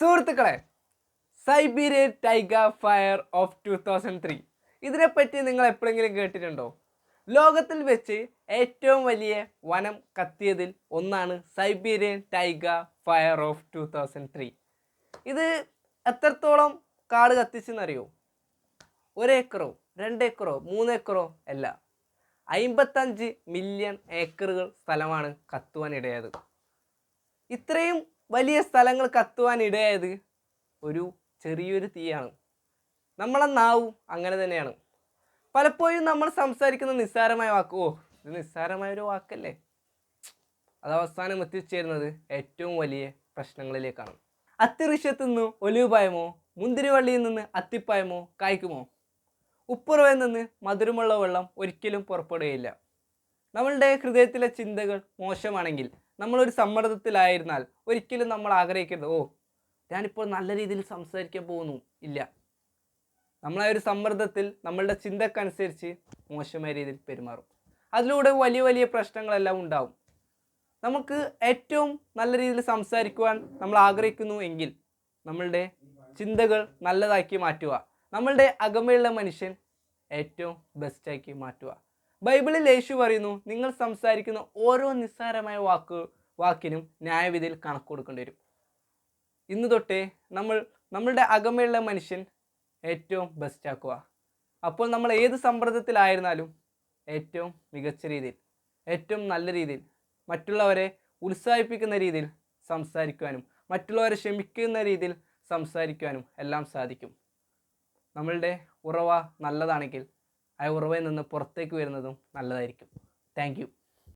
സുഹൃത്തുക്കളെ Siberian tiger fire of two thousand three ഇതിനെപ്പറ്റി നിങ്ങൾ എപ്പോഴെങ്കിലും കേട്ടിട്ടുണ്ടോ? ലോകത്തിൽ വെച്ച് ഏറ്റവും വലിയ വനം കത്തിയതിൽ ഒന്നാണ് Siberian tiger fire of two thousand three ഇത് എത്രത്തോളം കാട് കത്തിച്ചെന്നറിയോ? ഒരേക്കറോ രണ്ടേക്കറോ മൂന്നേക്കറോ അല്ല. അയിമ്പത്തഞ്ച് മില്യൺ ഏക്കറുകൾ സ്ഥലമാണ് കത്തുവാനിടയായത്. ഇത്രയും വലിയ സ്ഥലങ്ങൾ കത്തുവാൻ ഇടയായത് ഒരു ചെറിയൊരു തീയാണ്. നമ്മളെ നാവും അങ്ങനെ തന്നെയാണ്. പലപ്പോഴും നമ്മൾ സംസാരിക്കുന്ന നിസ്സാരമായ വാക്ക് ഇത് നിസ്സാരമായ ഒരു വാക്കല്ലേ? അത് അവസാനം എത്തിച്ചേരുന്നത് ഏറ്റവും വലിയ പ്രശ്നങ്ങളിലേക്കാണ്. അത്തിവൃക്ഷത്തു നിന്ന് ഒലിവ് പായമോ മുന്തിരിവള്ളിയിൽ നിന്ന് അത്തിപ്പായമോ കായ്ക്കുമോ? ഉപ്പുറവയിൽ നിന്ന് മധുരമുള്ള വെള്ളം ഒരിക്കലും പുറപ്പെടുകയില്ല. നമ്മളുടെ ഹൃദയത്തിലെ ചിന്തകൾ മോശമാണെങ്കിൽ നമ്മളൊരു സമ്മർദ്ദത്തിലായിരുന്നാൽ ഒരിക്കലും നമ്മൾ ആഗ്രഹിക്കരുത്. ഓ ഞാനിപ്പോൾ നല്ല രീതിയിൽ സംസാരിക്കാൻ പോകുന്നു. ഇല്ല. നമ്മളെ ഒരു സമ്മർദ്ദത്തിൽ നമ്മളുടെ ചിന്തക്കനുസരിച്ച് മോശമായ രീതിയിൽ പെരുമാറും. അതിലൂടെ വലിയ വലിയ പ്രശ്നങ്ങളെല്ലാം ഉണ്ടാവും. നമുക്ക് ഏറ്റവും നല്ല രീതിയിൽ സംസാരിക്കുവാൻ നമ്മൾ ആഗ്രഹിക്കുന്നു എങ്കിൽ നമ്മളുടെ ചിന്തകൾ നല്ലതാക്കി മാറ്റുക. നമ്മളുടെ അകമയുള്ള മനുഷ്യൻ ഏറ്റവും ബെസ്റ്റാക്കി മാറ്റുക. ബൈബിളിൽ യേശു പറയുന്നു നിങ്ങൾ സംസാരിക്കുന്ന ഓരോ നിസ്സാരമായ വാക്ക് വാക്കിനും ന്യായവിധിയിൽ കണക്ക് കൊടുക്കേണ്ടി വരും. ഇന്ന് തൊട്ടേ നമ്മൾ നമ്മളുടെ അകമയുള്ള മനുഷ്യൻ ഏറ്റവും ബെസ്റ്റ് ആക്കുക. അപ്പോൾ നമ്മൾ ഏത് സമ്പ്രദത്തിലായിരുന്നാലും ഏറ്റവും മികച്ച രീതിയിൽ ഏറ്റവും നല്ല രീതിയിൽ മറ്റുള്ളവരെ ഉത്സാഹിപ്പിക്കുന്ന രീതിയിൽ സംസാരിക്കുവാനും മറ്റുള്ളവരെ ക്ഷമിക്കുന്ന രീതിയിൽ സംസാരിക്കുവാനും എല്ലാം സാധിക്കും. നമ്മളുടെ ഉറവ നല്ലതാണെങ്കിൽ ആ ഉറവയിൽ നിന്ന് പുറത്തേക്ക് വരുന്നതും നല്ലതായിരിക്കും. താങ്ക്